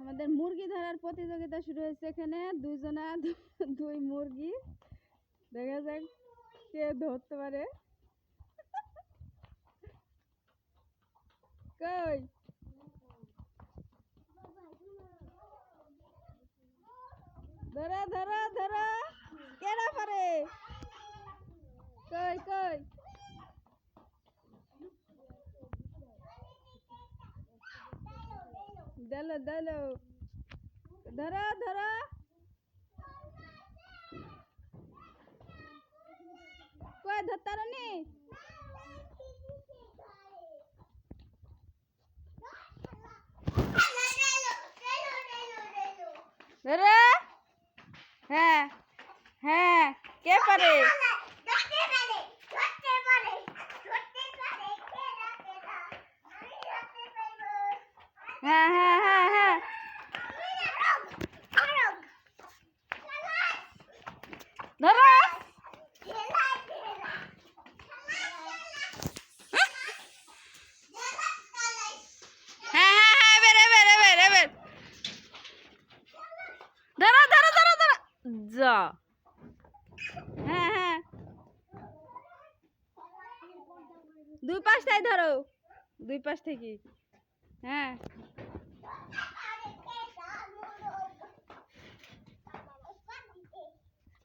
আমাদের মুরগি ধরার প্রতিযোগিতা শুরু হয়েছে এখানে। দুইজনা দুই মুরগি। দেখা যাক কে ধরতে পারে। কই? ধরো ধরো ধরো। কেডা পারে? কই কই? দলো দলো ধরো ধরো কই ধরতারনি ধরো হ্যাঁ হ্যাঁ কে পারে হ্যাঁ হ্যাঁ হ্যাঁ হ্যাঁ ধরো হ্যাঁ হ্যাঁ হ্যাঁ এবার এবার এবার এবার ধরো ধরো ধরো ধরো যা হ্যাঁ হ্যাঁ দুই পাশটাই ধরো। দুই পাশ থেকে। হ্যাঁ।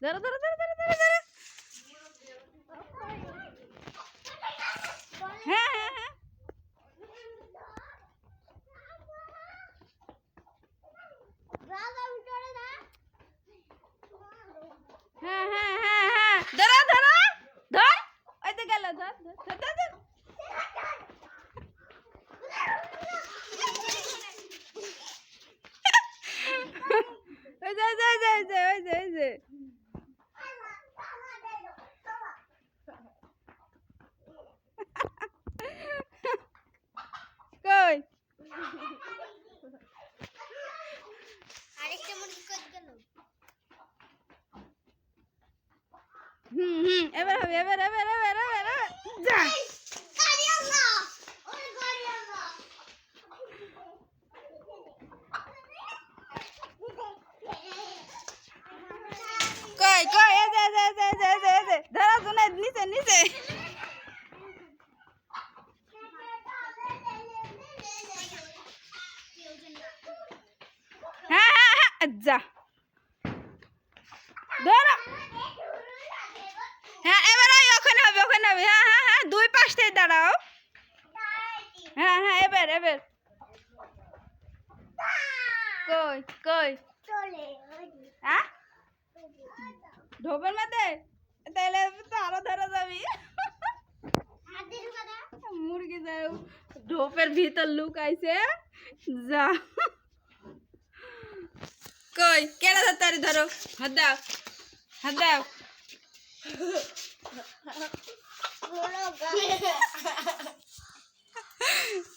ধরো ধরো ধরো ধরো ধরো ধরো হ্যাঁ হ্যাঁ হ্যাঁ হ্যাঁ হ্যাঁ হ্যাঁ হ্যাঁ ধরো ধরো ধর ওই তো গেল ধর ধর ধর, ধর ধর ওই যে ওই যে ওই যে ওই যে ওই যে ওই যে কই আরেকটা মুরগি কই গেল হুম হুম, এবার হবে, এবার এবার এবার এবার যা। কই এই যে ধরো শুনে নিচে নিচে হ্যাঁ হ্যাঁ হ্যাঁ যা ধরো হ্যাঁ এবার ওই হবে হ্যাঁ হ্যাঁ হ্যাঁ দুই পাশটাই দাঁড়াও। হ্যাঁ হ্যাঁ এবার এবার। কই কই? হ্যাঁ? ঢোপের মধ্যে তাহলে তো আরও ধরা যাবি। মুরগি যাও ঢোপের ভিতর লুক আইছে যা। কই, কেডা ধরতারি ধরো। হাত দাও হাত দাও।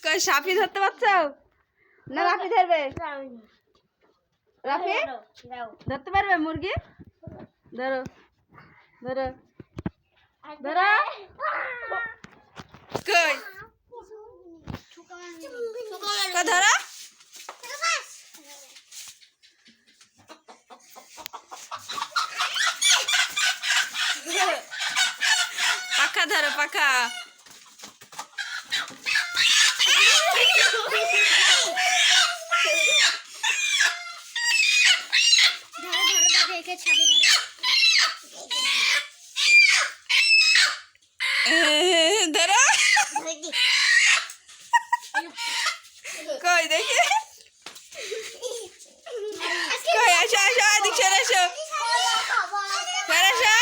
কই, সাপি ধরতে পারছ? না, রাফি ধরবে? রাফি? ধরতে পারবে মুরগি? ধরো ধরো ধরো। কই? ধরো পাখা ধরো পাখা ধরো ধরো তাকে একে ছাড়ে ধরো ধরো কই দেখি কই আসো আসো এদিক সরে আসো সরে আসো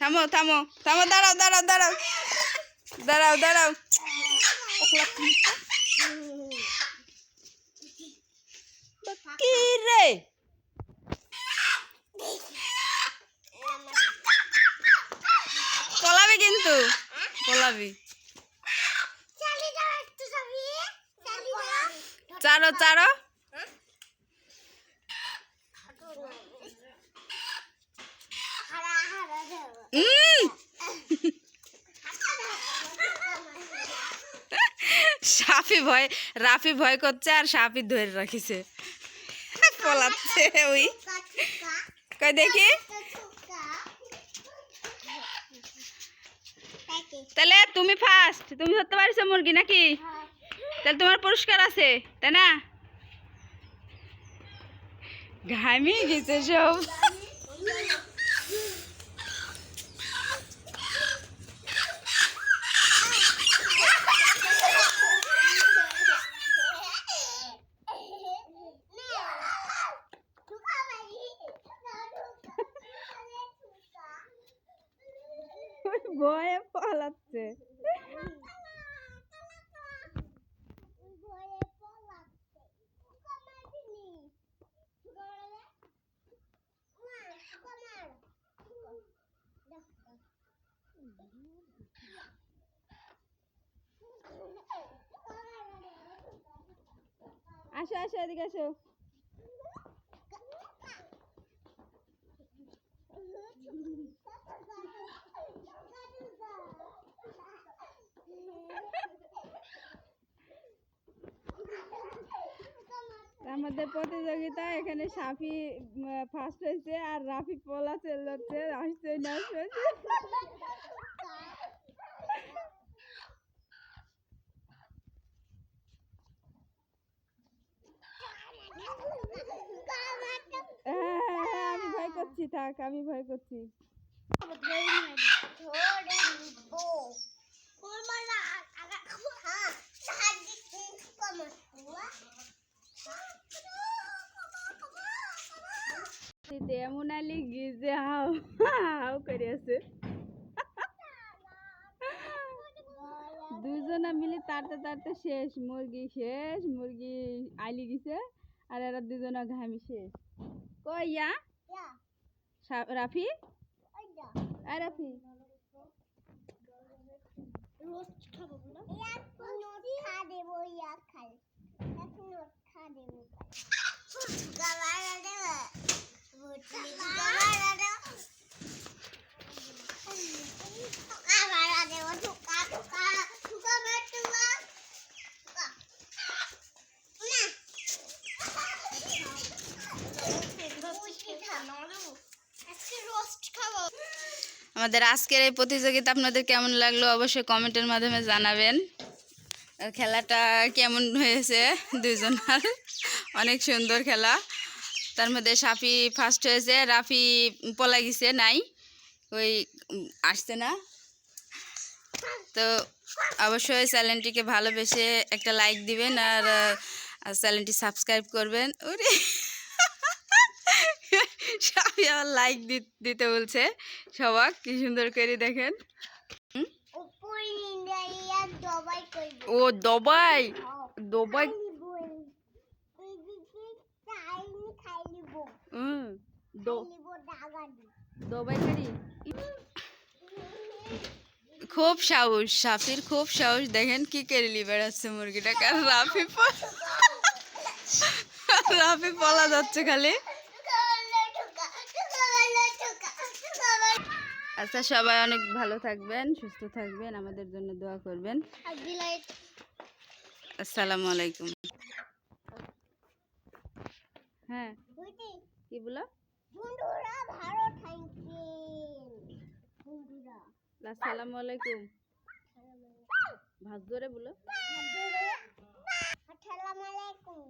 থামো থামো থামো দাঁড়াও দাঁড়াও দাঁড়াও দাঁড়াও দাঁড়াও রে পলাবি কিন্তু পলাবি চালি দাও একটু যাবি চালি দাও চারো চারো সাফি ভয়, রাফি ভয় করছে আর সাফি ধরে রাখিছে। পলাচ্ছে ওই। কই দেখি। তাহলে তুমি ফার্স্ট তুমি ধরতে পারছ মুরগি নাকি? তাহলে তোমার পুরস্কার আছে তাই না? ঘামিয়ে গেছে সব। ভয়ে পলাচ্ছে। আসো আসো, এদিকে আসো। আমাদের প্রতিযোগিতা, এখানে সাফি ফার্স্ট হয়েছে আর রাফি পলা চলে যাচ্ছে আসছে না আসছে হ্যাঁ, হ্যাঁ, হ্যাঁ, আমি ভয় করছি, থাক, আমি ভয় করছি। এমন আলি গিজে, হাও হাও করে আছে। দুজনা মিলে তাড়তে তাড়তে শেষ, মুরগি শেষ, মুরগি আলি গেছে। আর এরা দুজনে ঘামি শেষ। কইয়া ইয়া? রাফি? আর রাফি। রোস্ট খাব নোট খা দেবো ইয়া খাই। নোট খা দেবো। গাবারা দেবো। বুটলি গাবারা দেবো। আমাদের আজকের এই প্রতিযোগিতা আপনাদের কেমন লাগল অবশ্যই কমেন্টের মাধ্যমে জানাবেন। খেলাটা কেমন হয়েছে দুজনার? অনেক সুন্দর খেলা। তার মধ্যে সাফি ফার্স্ট হয়েছে, রাফি পলা গেছে, নাই। ওই আসছে না। তো অবশ্যই চ্যানেলটিকে ভালোবেসে একটা লাইক দিবেন আর চ্যানেলটি সাবস্ক্রাইব করবেন। ওরে! আবার লাইক দিতে বলছে। সবাক কি সুন্দর করে দেখেন। ও দবাই? দ- দবাই খুব সাহস সাফির খুব সাহস। দেখেন কি করে লি বেড়াচ্ছে মুরগিটা। কারণ রাফি রাফি পলা যাচ্ছে খালি। আচ্ছা সবাই অনেক ভালো থাকবেন সুস্থ থাকবেন আমাদের জন্য দোয়া করবেন। আসসালামু আলাইকুম। হ্যাঁ কি বলো? আসসালামু আলাইকুম। ভাত ধরে বলো। আসসালামু আলাইকুম।